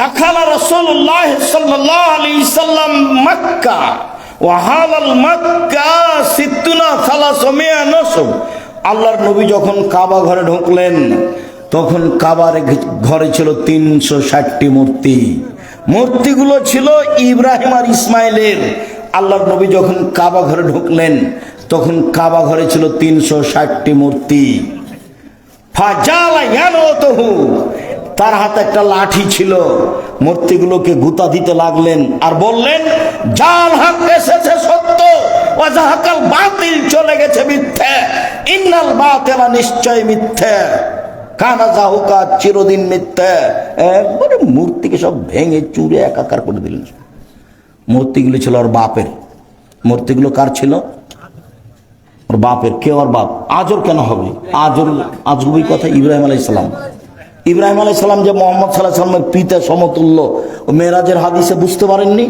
দাখালা রসুল্লাহ সাল্লাহ আলী সাল্লাম মক্কা ওয়াহাল মক্কা সিদ্দুনা সালা সমিয়া নসব। আল্লাহর নবী যখন কাবা ঘরে ঢুকলেন, তখন কাবার ঘরে ছিল তিনশো ষাটটি মূর্তি। মূর্তিগুলো ছিল ইব্রাহিম আর ইসমাইলের। আল্লাহর নবী যখন কাবা ঘরে ঢুকলেন, তখন কাবা ঘরে ছিল তিনশো ষাটটি মূর্তি। ফাজালা ইয়ানো তহু তার হাতে একটা লাঠি ছিল। মূর্তিগুলোকে গুতা দিতে লাগলেন আর বললেন, জাল হাত এসেছে সত্য, ওয়াজাহাকাল বাতিল চলে গেছে মিথ্যে, ইন্নাল বাতিলা নিশ্চয় মিথ্যে, কানা জাহুকা চিরদিন মিথ্যে। একবারে মূর্তিকে সব ভেঙে চুরে একাকার করে দিলেন। মূর্তিগুলো ছিল ওর বাপের। মূর্তিগুলো কার ছিল? ওর বাপের। কে ওর বাপ? আজর কেন হবে? আজর আজগুবি কথা ইব্রাহিম আলাইসালাম ইব্রাহিম আলাইসালাম যে মোহাম্মদ সাল্লাহ সাল্লামের পিতা সমতুল্য, ও মেয়েরাজের হাদিসে বুঝতে পারেননি?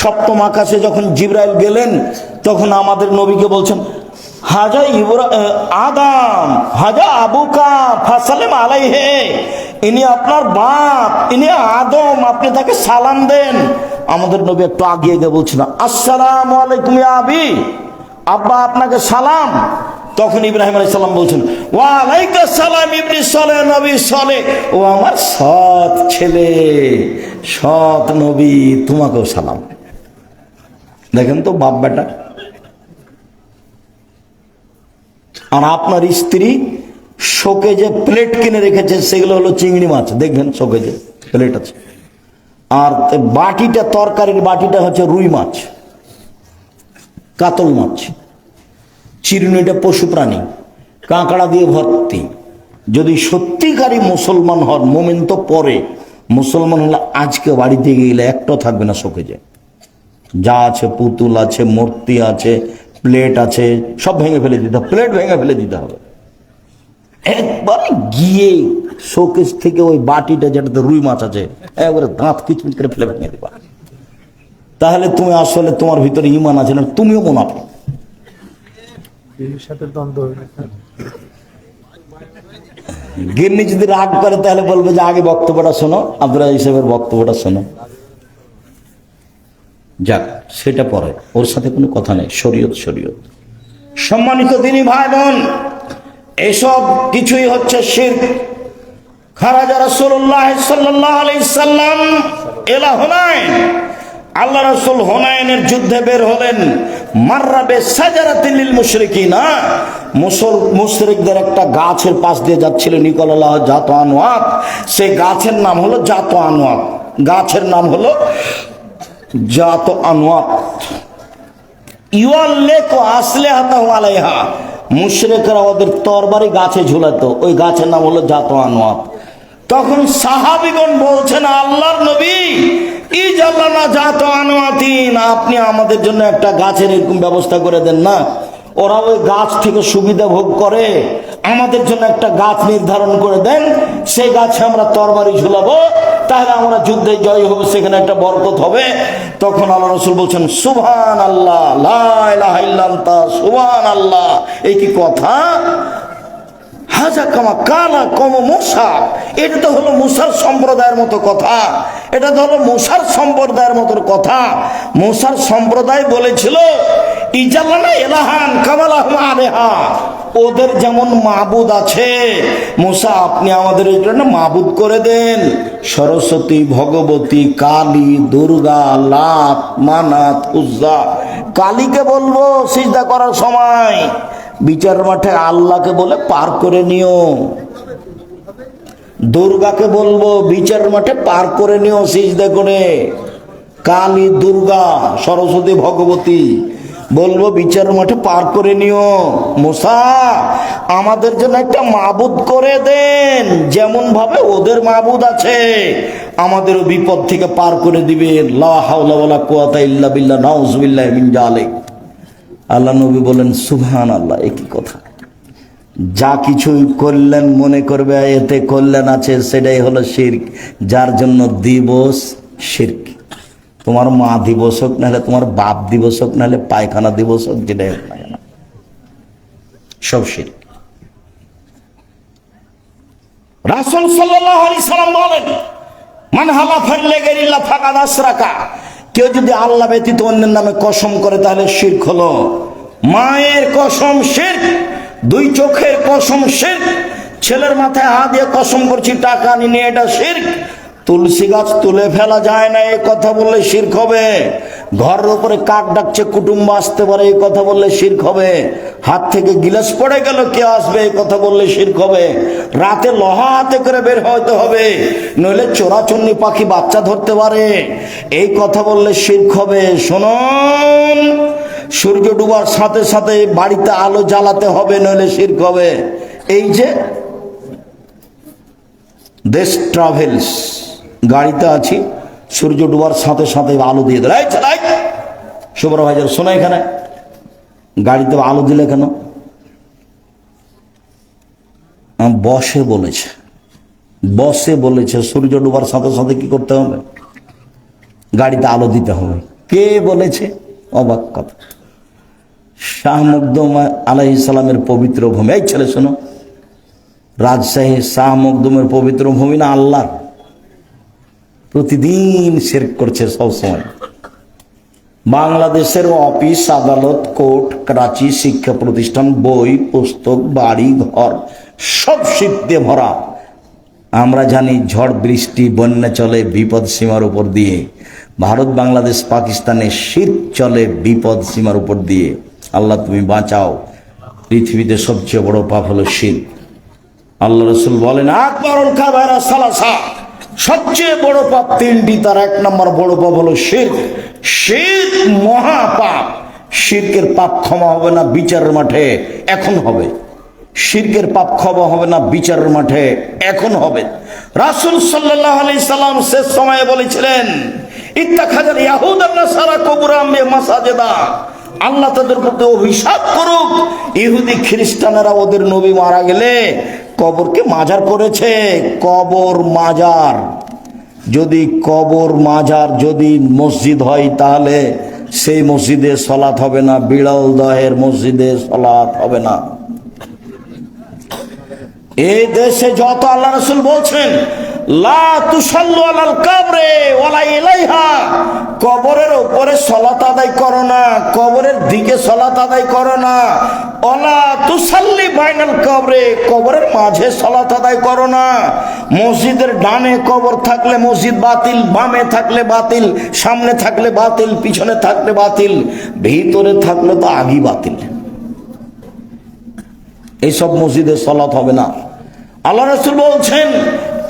সপ্তম আকাশে যখন জিব্রাইল গেলেন, তখন আমাদের নবীকে বলছেন, হাজা ইব্রা আদাম, হাজা আবুকা ফাসালেম আলাই হে ইনি আপনার বাপ, ইনি আদম, আপনি তাকে সালাম দেন। আমাদের নবী একটু আগিয়ে গিয়ে বলছিল আসসালামু আলাইকুম আবি, আব্বা আপনাকে সালাম। তখন ইব্রাহিম আলাইহিস সালাম বলছেন ওয়ালাইকা সালাম ইবনি সলে, নবী সলে। ও আমার সৎ ছেলে, সৎ নবী, তোমাকেও সালাম। দেখেন তো বাপ বেটা। আর আপনার স্ত্রী শোকে যে প্লেট কিনে রেখেছে, সেগুলো হলো চিংড়ি মাছ। দেখবেন শোকে যে প্লেট আছে। আর বাটিটা, তরকারির বাটিটা হচ্ছে রুই মাছ, কাতল মাছ। চিরুনিটা পশু প্রাণী, কাঁকড়া দিয়ে ভর্তি। যদি সত্যিকারী মুসলমান হন, মোমেন তো পরে। মুসলমান হলে আজকে বাড়িতে গেলে একটাও থাকবে না শোকে যায় যা আছে পুতুল আছে, মূর্তি আছে, প্লেট আছে, সব ভেঙে ফেলে দিতে হবে। প্লেট ভেঙে ফেলে দিতে হবে। একবার গিয়ে শোকেস থেকে ওই বাটিটা যেটাতে রুই মাছ আছে, একবারে দাঁত কিচমিচ করে ফেলে ভেঙে দিবা। তাহলে তুমি আসলে তোমার ভিতরে ইমান আছে না, তুমিও মোনাফা বিবির সাথে দ্বন্দ্ব গিন্নি যদি রাগ করে তাহলে বলবে যে আগে বক্তব্যটা শোনো, আব্দুল হিসেবের বক্তব্যটা শোনো। যাক, সেটা পরে। ওর সাথে কোনো কথা নেই, শরীয়ত শরীয়ত। সম্মানিত দিনী ভাই বোন এসব কিছুই হচ্ছে শির। খারাজা সাল্লাল্লাহু আলাইহি সাল্লাম এলা হুনাইন আল্লাহ রাসূল হুনাইনের যুদ্ধে বের হলেন। মাররাবে সাজারাতিল লিল মুশরিকিনা। মুসল মুশরিকদের একটা গাছের পাশ দিয়ে যাচ্ছিল নিকলাল্লাহ জাত আনোয়াত সেই গাছের নাম হলো জাত আনোয়াত গাছের নাম হলো জাত আনোয়াত আসলে আসলিহাতাহু আলাইহা। মুশরিকরা ওদের তরবারি গাছে ঝুলাতো। ওই গাছের নাম হলো জাত আনোয়াত তখন সাহাবিগণ বলছেন, আল্লাহর নবী জাল্লানা জাত আনোয়াতিন আপনি আমাদের জন্য একটা গাছের এরকম ব্যবস্থা করে দেন না। ওরা ওই গাছ থেকে সুবিধা ভোগ করে, আমাদের জন্য একটা গাছ নির্ধারণ করে দেন। সেই গাছে আমরা তরবারি ঝুলাবো, তাহলে আমরা যুদ্ধে জয় হবে, সেখানে একটা বরকত হবে। তখন আল্লাহ রসুল বলছেন সুবহান আল্লাহ সুবহান আল্লাহ এই কি কথা? হাজা কামা কালা কম মশা এটা তো হলো মুসার সম্প্রদায়ের মতো কথা। এটা হলো মুসার সম্প্রদায়ের মতো কথা। মুসার সম্প্রদায় বলেছিল এলাহান আলেহা। ওদের যেমন মাবুদ আছে মুসা আপনি আমাদের জন্য মাবুদ করে দেন। সরস্বতী, ভগবতী, কালী, দুর্গা লাত মানাত, উজ্জা। কালীকে বলব, সিজদা করার সময়। বিচার মাঠে আল্লাহকে বলে পার করে নিও। দুর্গাকে বলব, বিচার মাঠে পার করে নিও সিজদা করে কালী, দুর্গা, সরস্বতী, ভগবতী, বলব বিচার মাঠে পার করে নিও। মোসা, আমাদের জন্য একটা মাবুদ করে দেন। যেমন ভাবে ওদের মাবুদ আছে, আমাদেরও বিপদ থেকে পার করে দিবে। লা হাওলা ওয়ালা কুওয়াতা ইল্লা বিল্লাহ নাউজুবিল্লাহ জালিক। আল্লাহ নবী বলেন সুবহান আল্লাহ একই কথা। যা কিছুই করলেন, মনে করবে, এতে কল্যাণ আছে, সেটাই হলো শির্ক। যার জন্য দিবস শির্ক। তোমার মা দিবস হোক, নাহলে তোমার বাপ দিবস হোক, নাহলে পায়খানা দিবস হোক, যেটাই হোক না সব শির্ক। রাসূল সাল্লাল্লাহু আলাইহি সাল্লাম বলেন ফেললে গেরিল্লা দাস রাখা কেউ যদি আল্লাহ ব্যতীত অন্যের নামে কসম করে, তাহলে শির্ক হলো মায়ের কসম শির্ক। দুই চোখের কসম শির্ক, ছেলের মাথায় হাত দিয়ে কসম করছি, টাকা নিয়ে এটা শির্ক। তুলসী গাছ তুলে ফেলা যায় না এই কথা বললে শির্ক হবে। ঘরের উপরে কাক ডাকছে, কুটুম্ব আসতে পারে এই কথা বললে শির্ক হবে। হাত থেকে গিলাস পড়ে গেল, কে আসবে এই কথা বললে শির্ক হবে। রাতে লোহা হাতে করে বের হইতে হবে, নইলে চোরাচন্নি পাখি বাচ্চা ধরতে পারে। এই কথা বললে শির্ক হবে। শুনুন সূর্য ডুবার সাথে সাথে বাড়িতে আলো জ্বালাতে হবে, নইলে শির্ক হবে। এই যে দেশ ট্রাভেলস গাড়িতে আছি, সূর্য ডুবার সাথে সাথে আলো দিয়ে এই চালাই সুপারভাইজার শোনা এখানে। গাড়িতে আলো দিলে কেন? বসে বলেছে। বসে বলেছে, সূর্য ডুবার সাথে সাথে কি করতে হবে? গাড়িতে আলো দিতে হবে। কে বলেছে? অবাক কথা। শাহ মুকদম আলাহ ইসলামের পবিত্র ভূমি। এই ছেলে শোনো, রাজশাহী শাহ মকদুমের পবিত্র ভূমি না আল্লাহ প্রতিদিন শের করছে সবসময় বাংলাদেশের অফিস, আদালত, কোর্ট, করাচি, শিক্ষা প্রতিষ্ঠান, বই, পুস্তক, বাড়ি, ঘর, সব শীত ভরা। আমরা জানি ঝড়, বৃষ্টি, বন্যা চলে বিপদ সীমার উপর দিয়ে। ভারত, বাংলাদেশ, পাকিস্তানে শীত চলে বিপদ সীমার উপর দিয়ে। আল্লাহ তুমি বাঁচাও। পৃথিবীতে সবচেয়ে বড় পাপ হলো শীত আল্লাহ রসুল বলেন, আকবরুল সবচেয়ে বড় পাপ তিনটি, তার এক নম্বর বড় পাপ হলো শির্ক শির্ক মহাপাপ শির্কের পাপ ক্ষমা হবে না বিচারের মাঠে, এখন হবে। শির্কের পাপ ক্ষমা হবে না বিচারের মাঠে, এখন হবে। রাসূল সাল্লাল্লাহু আলাইহি সাল্লাম শেষ সময়ে বলেছিলেন ইত্তাখাজাল ইয়াহুদ সারা কবুরাম মাসাজেদা। আল্লাহ তাদের প্রতি অভিশাপ করুক। ইহুদি খ্রিস্টানেরা ওদের নবী মারা গেলে কবরকে মাজার করেছে। কবর মাজার। যদি কবর মাজার যদি মসজিদ হয় তাহলে সেই মসজিদে সলাৎ হবে না, বিড়াল দহের মসজিদে সলাৎ হবে না। এই দেশে যত আল্লাহ রসুল বলছেন কবরের সলাত আদায় কবরের দিকে আদায় করো না। ওলা তুসাল্লি বাইনাল কবরে, কবরের মাঝে সলাত আদায় করো না। মসজিদের ডানে কবর থাকলে মসজিদ বাতিল, বামে থাকলে বাতিল, সামনে থাকলে বাতিল, পিছনে থাকলে বাতিল, ভিতরে থাকলে তো আগই বাতিল। এইসব মসজিদে সলাত হবে না। আল্লাহ রসুল বলছেন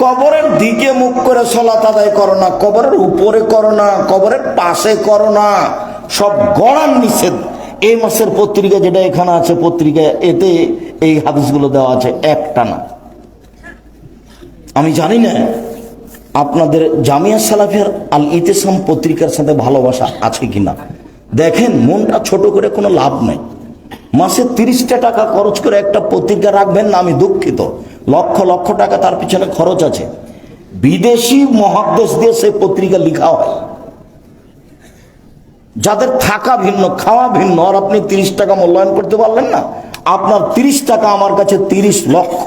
কবরের দিকে মুখ করে সলাত আদায় করো না, কবরের উপরে করো না, কবরের পাশে করো না। সব গড়ান নিষেধ। এই মাসের পত্রিকা যেটা এখানে আছে, পত্রিকা এতে এই হাদিসগুলো দেওয়া আছে, একটা না। আমি জানি না, আপনাদের জামিয়া সালাফিয়ার আল ইতেসাম পত্রিকার সাথে ভালোবাসা আছে কিনা। দেখেন, মনটা ছোট করে কোনো লাভ নাই। মাসে তিরিশটা টাকা খরচ করে একটা পত্রিকা রাখবেন না, আমি দুঃখিত। লক্ষ লক্ষ টাকা তার পিছনে খরচ আছে। বিদেশি মহাদেশ দিয়ে সে পত্রিকা লেখা হয়। যাদের থাকা ভিন্ন, খাওয়া ভিন্ন, আর আপনি তিরিশ টাকা মূল্যায়ন করতে পারলেন না, আপনার তিরিশ টাকা আমার কাছে তিরিশ লক্ষ।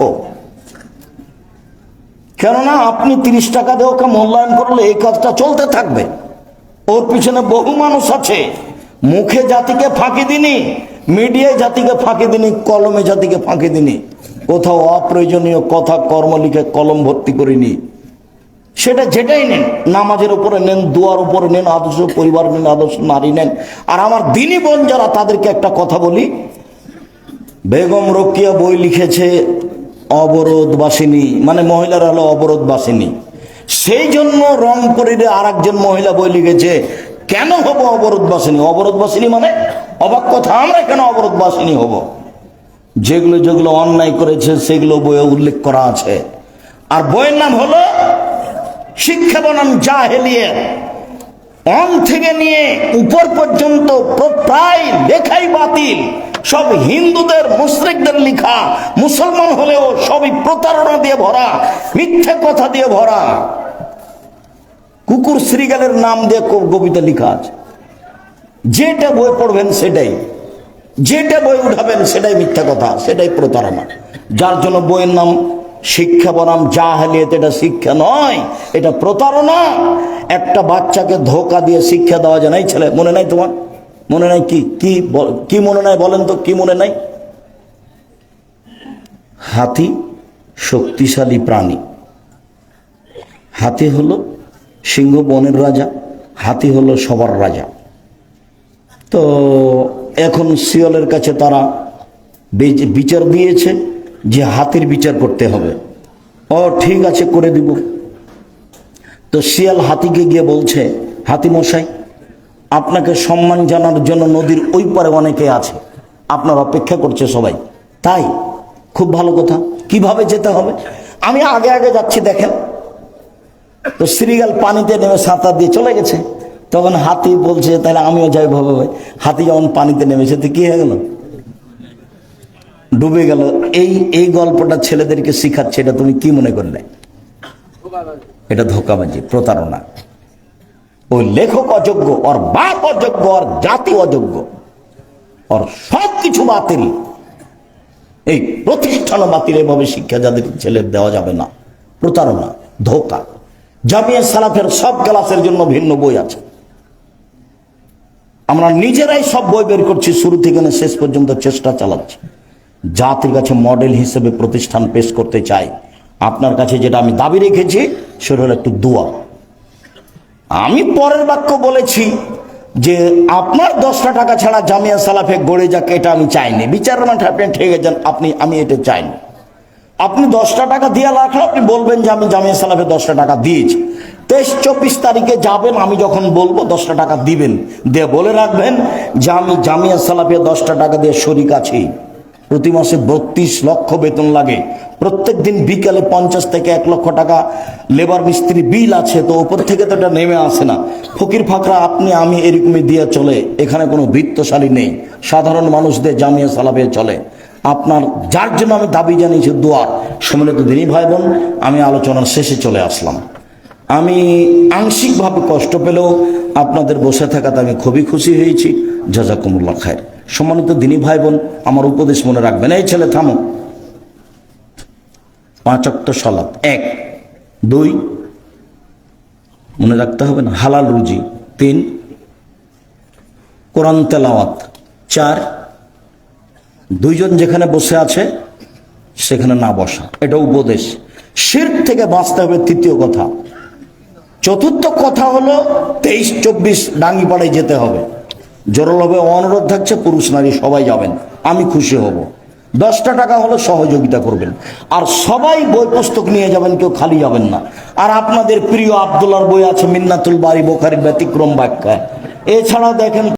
কেননা আপনি তিরিশ টাকা দিয়ে ওকে মূল্যায়ন করলে এই কাজটা চলতে থাকবে। ওর পিছনে বহু মানুষ আছে। মুখে জাতিকে ফাঁকি দিনি, মিডিয়ায় জাতিকে ফাঁকি দিনি, কলমে জাতিকে ফাঁকি দিনি। কোথাও অপ্রয়োজনীয় কথা কর্ম লিখে কলম ভর্তি করিনি। সেটা যেটাই নেন, নামাজের উপরে নেন, দুয়ার উপরে নেন, আদর্শ পরিবার নেন, আদর্শ নারী নেন। আর আমার দিনী বোন যারা তাদেরকে একটা কথা বলি, বেগম রকিয়া বই লিখেছে অবরোধবাসিনী মানে মহিলারা হলো অবরোধবাসিনী। সেই জন্য রংপুরের আর একজন মহিলা বই লিখেছে, কেন হব অবরোধবাসিনী? অবরোধবাসিনী মানে অবাক কথা, আমরা কেন অবরোধবাসিনী হব? যেগুলো যেগুলো অন্যায় করেছে, সেগুলো বইয়ে উল্লেখ করা আছে। আর বইয়ের নাম হলো শিক্ষা বনাম জাহেলিয়ে। অন থেকে নিয়ে উপর পর্যন্ত প্রায় লেখাই বাতিল। সব হিন্দুদের মুসলিকদের লেখা। মুসলমান হলেও সবই প্রতারণা দিয়ে ভরা, মিথ্যে কথা দিয়ে ভরা। কুকুর শ্রীগালের নাম দিয়ে কবিতা লেখা আছে। যেটা বই পড়বেন সেটাই। যেটা বই উঠাবেন সেটাই মিথ্যা কথা, সেটাই প্রতারণা। যার জন্য বইয়ের নাম শিক্ষা বনাম, জাহালিয়ত এটা শিক্ষা নয়, এটা প্রতারণা। একটা বাচ্চাকে ধোকা দিয়ে শিক্ষা দেওয়া যায় নাই ছেলে, মনে নাই তোমার? মনে নাই কি কি কি মনে নাই বলেন তো, কি মনে নাই? হাতি শক্তিশালী প্রাণী। হাতি হলো সিংহ বনের রাজা, হাতি হলো সবার রাজা। তো এখন শিয়ালের কাছে তারা বিচার দিয়েছে যে হাতির বিচার করতে হবে। ও ঠিক আছে, করে দিব। তো শিয়াল হাতিকে গিয়ে বলছে, হাতি মশাই, আপনাকে সম্মান জানার জন্য নদীর ওই পারে অনেকে আছে। আপনার অপেক্ষা করছে সবাই। তাই, খুব ভালো কথা। কীভাবে যেতে হবে? আমি আগে আগে যাচ্ছি, দেখেন। তো শ্রীগাল পানিতে নেমে সাঁতার দিয়ে চলে গেছে। তখন হাতি বলছে, তাহলে আমিও যাই ভাবে ভাই হাতি যখন পানিতে নেমেছে তো কি হয়ে গেল? ডুবে গেল। এই এই গল্পটা ছেলেদেরকে শিখাচ্ছে, এটা তুমি কি মনে করলে? এটা ধোকাবাজি, প্রতারণা। ওই লেখক অযোগ্য, ওর বাপ অযোগ্য, ওর জাতি অযোগ্য, ওর সব কিছু বাতিল। এই প্রতিষ্ঠান বাতিল, এভাবে শিক্ষা যাদের ছেলে দেওয়া যাবে না। প্রতারণা, ধোকা। জামিয়া সালাফের সব ক্লাসের জন্য ভিন্ন বই আছে। আমরা নিজেরাই সব বই বের করছি, শুরু থেকে শেষ পর্যন্ত চেষ্টা চালাচ্ছি। জাতির কাছে মডেল হিসেবে প্রতিষ্ঠান পেশ করতে চাই। আপনার কাছে যেটা আমি দাবি রেখেছি, সেটা হলো একটু দোয়া। আমি পরের বাক্য বলেছি যে, আপনার দশটা টাকা ছাড়া জামিয়া সালাফে গড়ে যাক, এটা আমি চাইনি। বিচার মাঠে আপনি ঠেকে যান, আপনি, আমি এটা চাইনি। আপনি দশটা টাকা দিয়ে রাখলে আপনি বলবেন যে আমি জামিয়া সালাফে দশটা টাকা দিয়েছি। তেইশ, চব্বিশ তারিখে যাবেন, আমি যখন বলব, দশটা টাকা দিবেন। দিয়ে বলে রাখবেন, যে আমি জামিয়া সালাফে দশটা টাকা দিয়ে শরিক আছি। প্রতি মাসে বত্রিশ লক্ষ বেতন লাগে। প্রত্যেক দিন বিকালে পঞ্চাশ থেকে এক লক্ষ টাকা লেবার মিস্ত্রি বিল আছে, তো ওপর থেকে তো এটা নেমে আসে না। ফকির ফাকরা, আপনি, আমি এরকমই দিয়ে চলে। এখানে কোনো বৃত্তশালী নেই। সাধারণ মানুষদের জামিয়া সালাফে চলে। আপনার, যার জন্য আমি দাবি জানিয়েছি, দোয়ার। সম্মিলিত দিনী ভাই বোন আমি আলোচনার শেষে চলে আসলাম। আমি আংশিকভাবে কষ্ট পেলেও আপনাদের বসে থাকাতে আমি খুবই খুশি হয়েছি। জাজাকুমুল্লাহ খায়ের। সম্মানিত দিনী ভাই বোন আমার উপদেশ মনে রাখবেন। এই ছেলে, থামো। পাঁচ অক্ট সলাপ এক। দুই। মনে রাখতে হবে না, হালাল রুজি। তিন। কোরআন তেলাওয়াত। চার। দুইজন যেখানে বসে আছে, সেখানে না বসা। এটা উপদেশ। শির থেকে বাঁচতে হবে, তৃতীয় কথা। চতুর্থ কথা হলো তেইশ, চব্বিশ ডাঙ্গিপাড়ায় যেতে হবে। জোরালভাবে অনুরোধ থাকছে, পুরুষ নারী সবাই যাবেন। আমি খুশি হব। দশটা টাকা হলো সহযোগিতা করবেন। আর সবাই বই পুস্তক নিয়ে যাবেন, কেউ খালি যাবেন না। আর আপনাদের প্রিয় আবদুল্লার বই আছে, মিন্নাতুল বাড়ি বোখারি ব্যতিক্রম ব্যাখ্যা। এছাড়া দেখেন